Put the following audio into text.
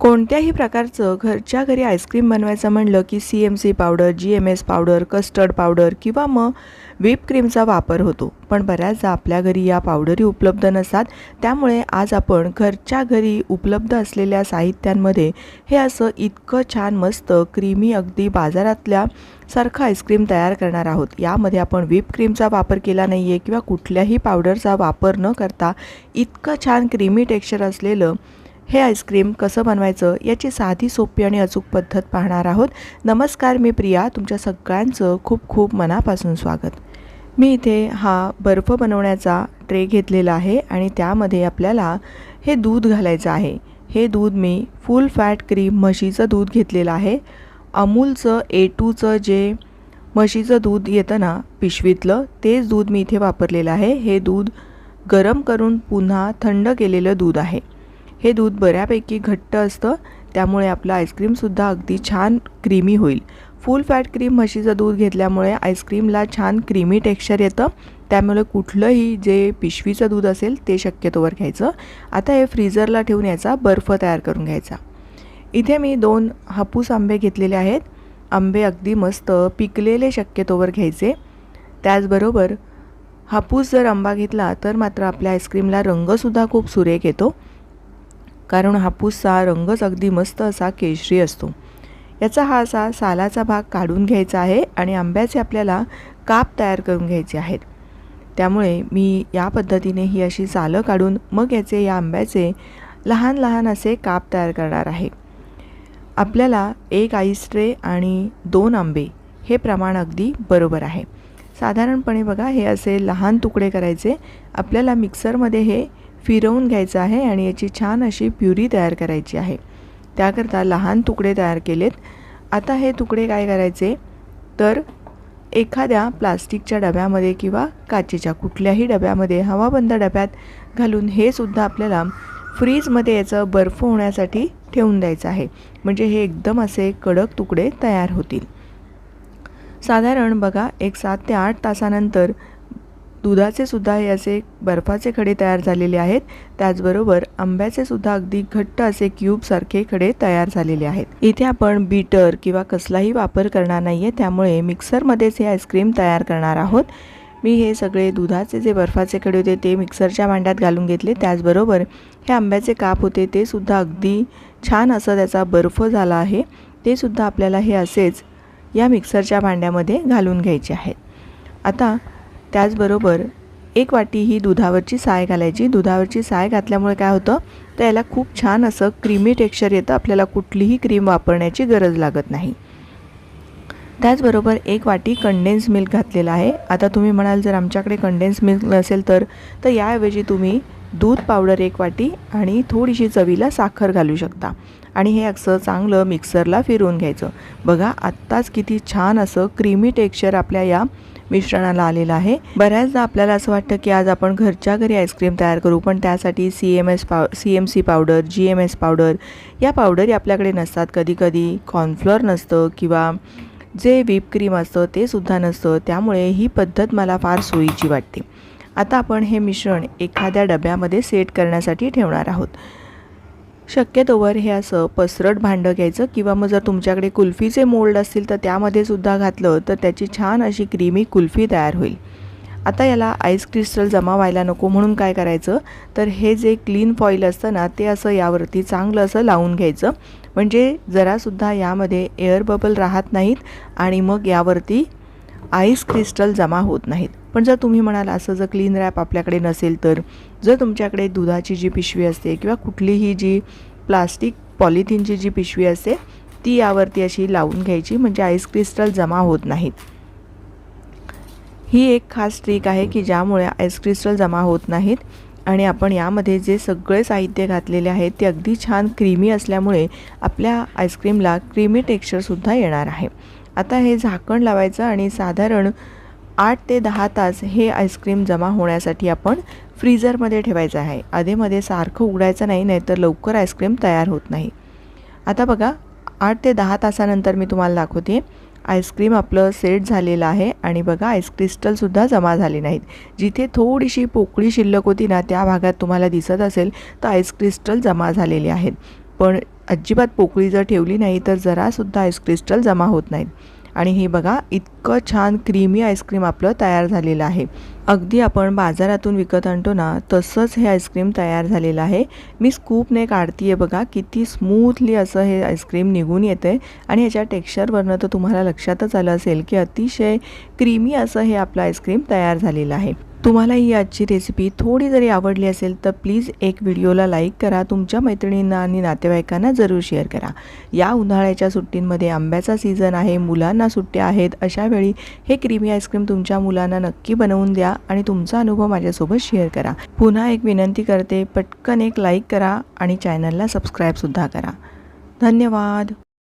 कोणत्याही प्रकारचं घरच्या घरी आईस्क्रीम बनवायचं म्हणलं की C M C powder G M S powder custard powder किंवा मग व्हीप क्रीमचा वापर होतो. पण बऱ्याचदा आपल्या घरी या पावडरी उपलब्ध नसतात. त्यामुळे आज आपण घरच्या घरी उपलब्ध असलेल्या साहित्यांमध्ये हे असं इतकं छान मस्त क्रीमी अगदी बाजारातल्या सारखं आईस्क्रीम तयार करणार आहोत. यामध्ये आपण व्हिप क्रीमचा वापर केला नाही आहे किंवा कुठल्याही पावडरचा वापर न करता इतकं छान क्रीमी टेक्स्चर असलेलं हे आईस्क्रीम कसं बनवायचं याची साधी सोपी आणि अचूक पद्धत पाहणार आहोत. नमस्कार मी प्रिया. तुमच्या सगळ्यांचं खूप खूप मनापासून स्वागत. मी इथे हा बर्फ बनवण्याचा ट्रे घेतलेला आहे आणि त्यामध्ये आपल्याला हे दूध घालायचं आहे. हे दूध मी फुल फॅट क्रीम म्हशीचं दूध घेतलेलं आहे. अमूलचं ए टूचं जे म्हशीचं दूध येतं ना पिशवीतलं तेच दूध मी इथे वापरलेलं आहे. हे दूध गरम करून पुन्हा थंड केलेलं दूध आहे. हे दूध बऱ्यापैकी घट्ट असतं त्यामुळे आपलं आईस्क्रीमसुद्धा अगदी छान क्रीमी होईल. फुल फॅट क्रीम म्हशीचं दूध घेतल्यामुळे आईस्क्रीमला छान क्रीमी टेक्स्चर येतं. त्यामुळे कुठलंही जे पिशवीचं दूध असेल ते शक्यतोवर घ्यायचं. आता हे फ्रीजरला ठेवून याचा बर्फ तयार करून घ्यायचा. इथे मी दोन हापूस आंबे घेतलेले आहेत. आंबे अगदी मस्त पिकलेले शक्यतोवर घ्यायचे. त्याचबरोबर हापूस जर आंबा घेतला तर मात्र आपल्या आईस्क्रीमला रंगसुद्धा खूप सुरेख येतो. कारण हापूसचा रंगच अगदी मस्त असा केशरी असतो. याचा हा असा सालाचा भाग काढून घ्यायचा आहे आणि आंब्याचे आपल्याला काप तयार करून घ्यायचे आहेत. त्यामुळे मी या पद्धतीने ही अशी सालं काढून मग याचे या आंब्याचे लहान लहान असे काप तयार करणार आहे. आपल्याला एक आईस ट्रे आणि दोन आंबे हे प्रमाण अगदी बरोबर आहे. साधारणपणे बघा हे असे लहान तुकडे करायचे. आपल्याला मिक्सरमध्ये हे फिरवून घ्यायचं आहे आणि याची छान अशी प्युरी तयार करायची आहे. त्याकरता लहान तुकडे तयार केलेत. आता हे तुकडे काय करायचे? तर एखाद्या प्लास्टिकच्या डब्यामध्ये किंवा काचेच्या कुठल्याही डब्यामध्ये हवाबंद डब्यात घालून हे सुद्धा आपल्याला फ्रीजमध्ये याचं बर्फ होण्यासाठी ठेवून द्यायचं आहे. म्हणजे हे एकदम असे कडक तुकडे तयार होतील. साधारण बघा एक सात ते आठ तासानंतर दुधाचे सुद्धा हे असे बर्फाचे खडे तयार झालेले आहेत. त्याचबरोबर आंब्याचे सुद्धा अगदी घट्ट असे क्यूबसारखे खडे तयार झालेले आहेत. इथे आपण बीटर किंवा कसलाही वापर करणार नाही आहे त्यामुळे मिक्सरमध्येच हे आईस्क्रीम तयार करणार आहोत. मी हे सगळे दुधाचे जे बर्फाचे खडे होते ते मिक्सरच्या भांड्यात घालून घेतले. त्याचबरोबर हे आंब्याचे काप होते ते सुद्धा अगदी छान असं त्याचा बर्फ झाला आहे. ते सुद्धा आपल्याला हे असेच या मिक्सरच्या भांड्यामध्ये घालून घ्यायचे आहेत. आता त्याचबरोबर एक वाटी ही दुधावरची साय घालायची. दुधावरची साय घातल्यामुळे काय होतं? तर याला खूप छान असं क्रीमी टेक्स्चर येतं. आपल्याला कुठलीही क्रीम वापरण्याची गरज लागत नाही. त्याचबरोबर एक वाटी कंडेन्स मिल्क घातलेला आहे. आता तुम्ही म्हणाल जर आमच्याकडे कंडेन्स मिल्क नसेल तर तर याऐवजी तुम्ही दूध पावडर एक वाटी आणि थोडीशी चवीला साखर घालू शकता. आणि हे असं चांगलं मिक्सरला फिरवून घ्यायचं. बघा आत्ताच किती छान असं क्रीमी टेक्स्चर आपल्या या मिश्रणाला आलेला आहे. बऱ्याचदा आपल्याला असं वाटतं की आज आपण घरच्या घरी आईस्क्रीम तयार करू पण त्यासाठी सी एम एस पाव C M C powder G M S powder या पावडरी आपल्याकडे नसतात. कधीकधी कॉर्नफ्लोअर नसतं किंवा जे व्हीप क्रीम असतं ते सुद्धा नसतं. त्यामुळे ही पद्धत मला फार सोयीची वाटते. आता आपण हे मिश्रण एखाद्या डब्यामध्ये सेट करण्यासाठी ठेवणार आहोत. शक्यतोवर हे असं पसरट भांडं घ्यायचं किंवा मग जर तुमच्याकडे कुल्फीचे मोल्ड असतील तर त्यामध्ये सुद्धा घातलं तर त्याची छान अशी क्रीमी कुल्फी तयार होईल. आता याला आईस क्रिस्टल जमा व्हायला नको म्हणून काय करायचं? तर हे जे क्लीन फॉईल असतं ना ते असं यावरती चांगलं असं लावून घ्यायचं. म्हणजे जरासुद्धा यामध्ये एअर बबल राहत नाहीत आणि मग यावरती आईस क्रिस्टल जमा होत नाहीत. पण जर तुम्ही म्हणाल असं जर क्लीन रॅप आपल्याकडे नसेल तर जर तुमच्याकडे दुधाची जी पिशवी असते किंवा कुठलीही जी प्लास्टिक पॉलिथिनची जी पिशवी असते ती यावरती अशी लावून घ्यायची म्हणजे आईस क्रिस्टल जमा होत नाहीत. ही एक खास ट्रिक आहे की ज्यामुळे आईस क्रिस्टल जमा होत नाहीत आणि आपण यामध्ये जे सगळे साहित्य घातलेले आहेत ते अगदी छान क्रीमी असल्यामुळे आपल्या आईस्क्रीमला क्रीमी टेक्स्चरसुद्धा येणार आहे. आता हे झाकण लावायचं आणि साधारण आठ ते दहा तास हे आईस्क्रीम जमा होण्यासाठी आपण फ्रीझरमध्ये ठेवायचं आहे. आधेमध्ये सारखं उघडायचं नाही नाहीतर लवकर आईस्क्रीम तयार होत नाही. आता बघा आठ ते दहा तासानंतर मी तुम्हाला दाखवते. आईस्क्रीम आपलं सेट झालेलं आहे आणि बघा आईस क्रिस्टलसुद्धा जमा झाले नाहीत. जिथे थोडीशी पोकळी शिल्लक होती ना त्या भागात तुम्हाला दिसत असेल तर आईस क्रिस्टल जमा झालेले आहेत. पण अजिबात पोकळी जर ठेवली नाही तर जरासुद्धा आईस क्रिस्टल जमा होत नाहीत. आणि हे बघा इतकं छान क्रीमी आईस्क्रीम आपलं तयार झालेलं आहे. अगदी आपण बाजारातून विकत आणतो ना तसंच हे आईस्क्रीम तयार झालेलं आहे. मी स्कूपने काढती आहे बघा किती स्मूथली असं हे आईस्क्रीम निघून येतं आहे आणि ह्याच्या टेक्स्चरवरनं तर तुम्हाला लक्षातच आलं असेल की अतिशय क्रीमी असं हे आपलं आईस्क्रीम तयार झालेलं आहे. तुम्हाला ही आजची रेसिपी थोडी जरी आवडली असेल तर प्लीज एक व्हिडिओला लाईक करा. तुमच्या मैत्रिणींना आणि नातेवाईकांना जरूर शेअर करा. या उन्हाळ्याच्या सुट्टींमध्ये आंब्याचा सीझन आहे मुलांना सुट्ट्या आहेत अशा वेळी हे क्रीमी आईस्क्रीम तुमच्या मुलांना नक्की बनवून द्या आणि तुमचा अनुभव माझ्यासोबत शेअर करा. पुन्हा एक विनंती करते पटकन एक लाईक करा आणि चॅनलला सबस्क्राईबसुद्धा करा. धन्यवाद.